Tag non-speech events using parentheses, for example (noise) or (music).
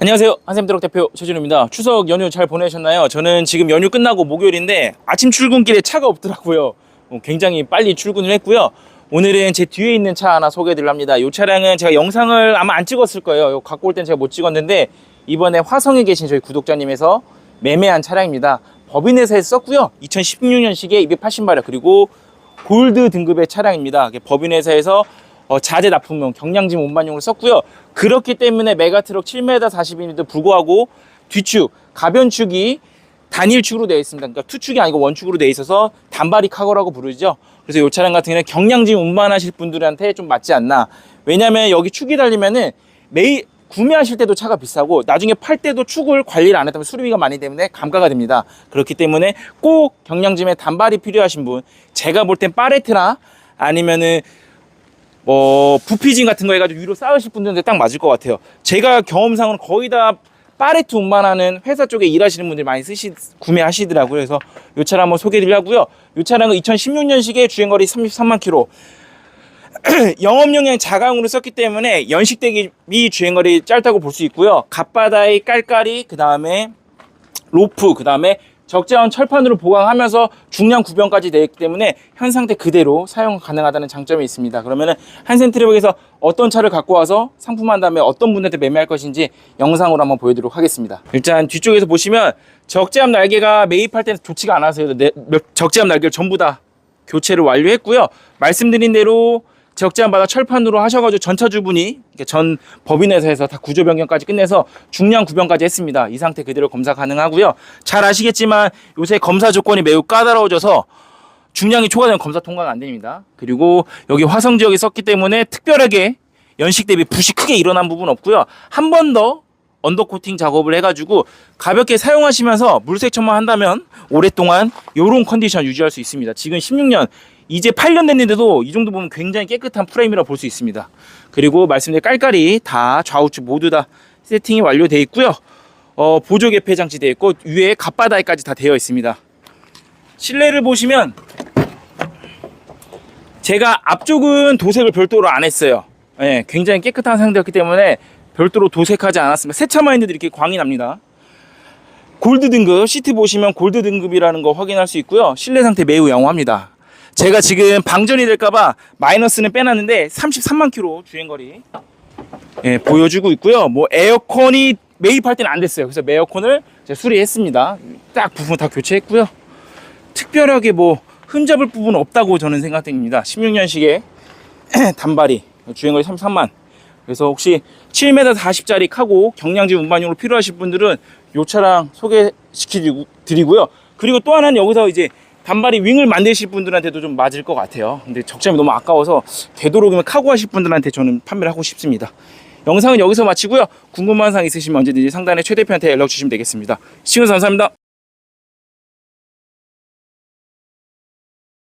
안녕하세요. 한샘드럭 대표 최준우입니다. 추석 연휴 잘 보내셨나요? 저는 지금 연휴 끝나고 목요일인데 아침 출근길에 차가 없더라고요. 어, 굉장히 빨리 출근을 했고요. 오늘은 제 뒤에 있는 차 하나 소개해드리려 합니다. 이 차량은 제가 영상을 아마 안 찍었을 거예요. 이거 갖고 올 땐 제가 못 찍었는데 이번에 화성에 계신 저희 구독자님에서 매매한 차량입니다. 법인회사에서 썼고요. 2016년식에 280마력 그리고 골드 등급의 차량입니다. 법인회사에서 어, 자재 납품용 경량짐 운반용으로 썼고요. 그렇기 때문에 메가트럭 7m 40인에도 불구하고 뒤축 가변축이 단일축으로 되어 있습니다. 그러니까 투축이 아니고 원축으로 되어 있어서 단발이 카고라고 부르죠. 그래서 이 차량 같은 경우는 경량짐 운반하실 분들한테 좀 맞지 않나. 왜냐면 여기 축이 달리면은 매일 구매하실 때도 차가 비싸고 나중에 팔 때도 축을 관리를 안 했다면 수리비가 많이 때문에 감가가 됩니다. 그렇기 때문에 꼭 경량짐에 단발이 필요하신 분, 제가 볼 땐 파레트나 아니면은 뭐 부피진 같은 거 해가지고 위로 쌓으실 분들한테 딱 맞을 것 같아요. 제가 경험상으로 거의 다 파레트 운반하는 회사 쪽에 일하시는 분들이 많이 쓰시 구매하시더라고요. 그래서 이 차량 한번 소개드리려고요. 이 차량은 2016년식의 주행거리 33만 킬로. (clears throat) 영업용량 자강으로 썼기 때문에 연식 대비 주행거리 짧다고 볼 수 있고요. 갓바다의 깔깔이 그 다음에 로프 그 다음에 적재원 철판으로 보강하면서 중량 구변까지 되어 있기 때문에 현 상태 그대로 사용 가능하다는 장점이 있습니다. 그러면은 한센트리벅에서 어떤 차를 갖고 와서 상품한 다음에 어떤 분한테 매매할 것인지 영상으로 한번 보여드리도록 하겠습니다. 일단 뒤쪽에서 보시면 적재함 날개가 매입할 때는 좋지가 않아서요. 네, 몇- 적재함 날개를 전부 다 교체를 완료했고요. 말씀드린 대로 바닥 철판으로 하셔가지고 전차 주분이 이렇게 전 법인회사에서 다 구조 변경까지 끝내서 중량 구변까지 했습니다. 이 상태 그대로 검사 가능하고요. 잘 아시겠지만 요새 검사 조건이 매우 까다로워져서 중량이 초과되면 검사 통과가 안 됩니다. 그리고 여기 화성 지역에 썼기 때문에 특별하게 연식 대비 붓이 크게 일어난 부분 없고요. 한 번 더 언더코팅 작업을 해가지고 가볍게 사용하시면서 물세척만 한다면 오랫동안 이런 컨디션 유지할 수 있습니다. 지금 16년 이제 8년 됐는데도 이 정도 보면 굉장히 깨끗한 프레임이라 볼 수 있습니다. 그리고 말씀드린 깔깔이 다 좌우측 모두 다 세팅이 완료되어 있고요. 어, 보조 개폐 장치 되어 있고 위에 갓바다에까지 다 되어 있습니다. 실내를 보시면 제가 앞쪽은 도색을 별도로 안 했어요. 예, 굉장히 깨끗한 상태였기 때문에 별도로 도색하지 않았습니다. 새 차만 있는데 이렇게 광이 납니다. 골드 등급 시트 보시면 골드 등급이라는 거 확인할 수 있고요. 실내 상태 매우 양호합니다. 제가 지금 방전이 될까봐 마이너스는 빼놨는데 33만 킬로 주행거리 예, 보여주고 있고요. 뭐 에어컨이 매입할 때는 안 됐어요. 그래서 에어컨을 수리했습니다. 딱 부분 다 교체했고요. 특별하게 뭐 흠잡을 부분은 없다고 저는 생각됩니다. 16년식의 (clears throat) 단발이 주행거리 33만. 그래서 혹시 7m 40짜리 카고 경량지 운반용으로 필요하신 분들은 요 차량 소개시켜 드리고요. 그리고 또 하나는 여기서 이제 단발이 윙을 만드실 분들한테도 좀 맞을 것 같아요. 근데 적점이 너무 아까워서 되도록이면 카고 하실 분들한테 저는 판매를 하고 싶습니다. 영상은 여기서 마치고요. 궁금한 사항 있으시면 언제든지 상단에 최 대표한테 연락 주시면 되겠습니다. 시청해주셔서 감사합니다.